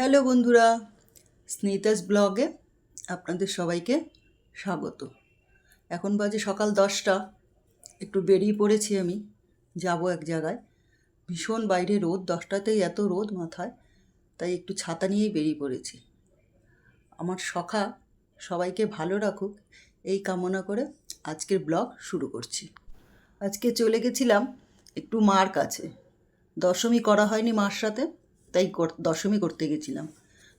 Hello বন্ধুরা, স্নেতাস ব্লগে আপনাদের সবাইকে স্বাগত। এখন বাজে সকাল দশটা, একটু বেরিয়ে পড়েছি আমি, যাব এক জায়গায়। ভীষণ বাইরে রোদ, দশটাতেই এত রোদ মাথায়, তাই একটু ছাতা নিয়েই বেরিয়ে পড়েছি। আমার সখা সবাইকে ভালো রাখুক, এই কামনা করে আজকের ব্লগ শুরু করছি। আজকে চলে গেছিলাম একটু মার কাছে। দশমী করা হয়নি মার সাথে তাই দশমী করতে গেছিলাম।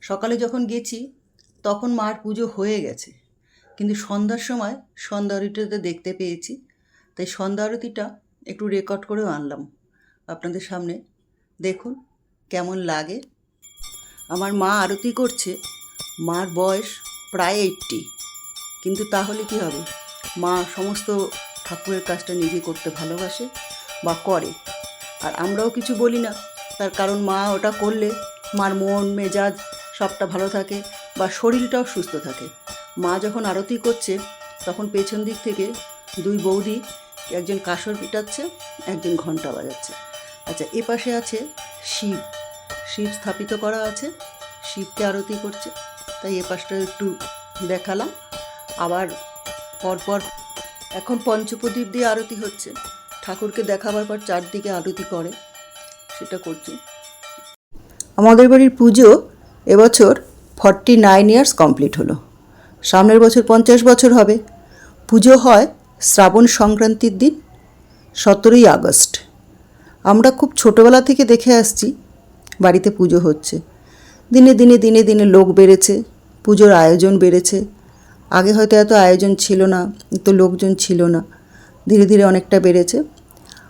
সকালে যখন গেছি, তখন মার পুজো হয়ে গেছে। কিন্তু সন্ধ্যার সময় সন্ধ্যা দেখতে পেয়েছি। তাই সন্ধ্যা আরতিটা একটু রেকর্ড করেও আনলাম। আপনাদের সামনে দেখুন কেমন লাগে। আমার মা আরতি করছে, মার বয়স প্রায় এইটটি কিন্তু তাহলে কি হবে? মা সমস্ত ঠাকুরের কাজটা নিজে করতে ভালোবাসে বা করে। আর আমরাও কিছু বলি না তার কারণ মা ওটা করলে মার মন, মেজাজ সবটা ভালো থাকে বা শরীরটাও সুস্থ থাকে। মা যখন আরতি করছে, তখন পেছন দিক থেকে দুই বৌদি একজন কাসর পিটাচ্ছে, একজন ঘণ্টা বাজাচ্ছে। আচ্ছা এ পাশে আছে শিব। শিব স্থাপিত করা আছে, শিবকে আরতি করছে। তাই এ পাশটা একটু দেখালাম। আবার পরপর এখন পঞ্চপ্রদীপ দিয়ে আরতি হচ্ছে। ঠাকুরকে দেখাবার পর চারদিকে আরতি করে। সেটা করছি। আমাদের বাড়ির পুজো এবছর ফর্টি নাইন ইয়ার্স কমপ্লিট হলো। সামনের বছর পঞ্চাশ বছর হবে। পুজো হয় শ্রাবণ সংক্রান্তির দিন, সতেরোই আগস্ট। আমরা খুব ছোটোবেলা থেকে দেখে আসছি বাড়িতে পুজো হচ্ছে। দিনে দিনে দিনে দিনে লোক বেড়েছে, পুজোর আয়োজন বেড়েছে। আগে হয়তো এত আয়োজন ছিল না, এত লোকজন ছিল না। ধীরে ধীরে অনেকটা বেড়েছে।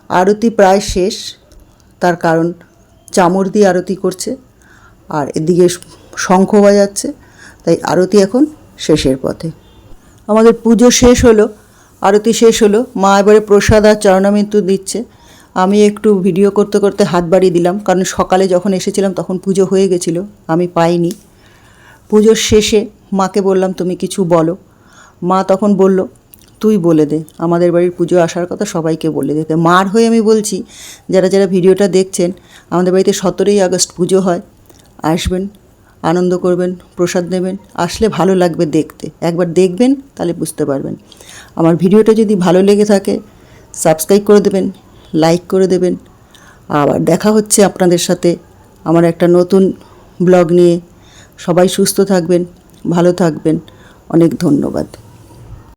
আরতি প্রায় শেষ। তার কারণ চামর দিয়ে আরতি করছে, আর এদিকে শঙ্খ বাজাচ্ছে, তাই আরতি এখন শেষের পথে। আমাদের পুজো শেষ হলো, আরতি শেষ হলো, মা এবারে প্রসাদ আর চরণামৃত্যু দিচ্ছে। আমি একটু ভিডিও করতে করতে হাত বাড়িয়ে দিলাম, কারণ সকালে যখন এসেছিলাম তখন পুজো হয়ে গেছিল, আমি পাইনি। পুজোর শেষে মাকে বললাম, তুমি কিছু বলো। মা তখন বলল তুই বলে দে। আমাদের বাড়ির পুজো আসার কথা সবাইকে বলে দিতে মার হয়ে আমি বলছি, যারা যারা ভিডিওটা দেখছেন, আমাদের বাড়িতে সতেরোই আগস্ট পুজো হয়, আসবেন, আনন্দ করবেন, প্রসাদ নেবেন, আসলে ভালো লাগবে দেখতে। একবার দেখবেন, তাহলে বুঝতে পারবেন। আমার ভিডিওটা যদি ভালো লেগে থাকে সাবস্ক্রাইব করে দেবেন লাইক করে দেবেন। আবার দেখা হচ্ছে আপনাদের সাথে আমার একটা নতুন ব্লগ নিয়ে। সবাই সুস্থ থাকবেন, ভালো থাকবেন। অনেক ধন্যবাদ।